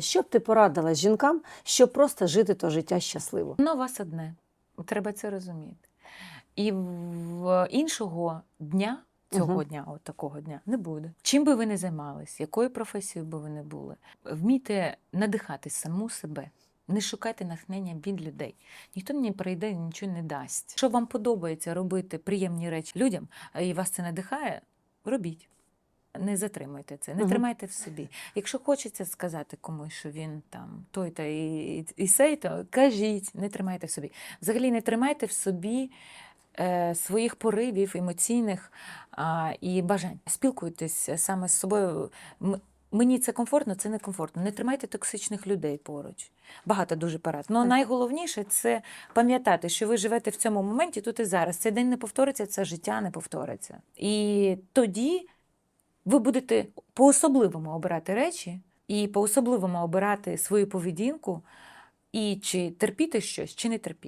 Що б ти порадила жінкам, щоб просто жити то життя щасливо? Воно у вас одне. Треба це розуміти. І в іншого дня, цього Мгм. дня, от такого дня, не буде. Чим би ви не займались, якою професією би ви не були, вмійте надихати саму себе. Не шукайте натхнення від людей. Ніхто не прийде і нічого не дасть. Якщо вам подобається робити приємні речі людям, і вас це надихає, робіть. Не затримуйте це, не тримайте в собі. Якщо хочеться сказати комусь, що він там той та і, і, сей, то кажіть, не тримайте в собі. Взагалі не тримайте в собі е, своїх поривів емоційних а, і бажань. Спілкуйтесь саме з собою. Мені це комфортно, це не комфортно. Не тримайте токсичних людей поруч. Багато дуже порад. Ну найголовніше це пам'ятати, що ви живете в цьому моменті тут і зараз. Цей день не повториться, це життя не повториться. І тоді ви будете по-особливому обирати речі і по-особливому обирати свою поведінку, і чи терпіти щось, чи не терпіти.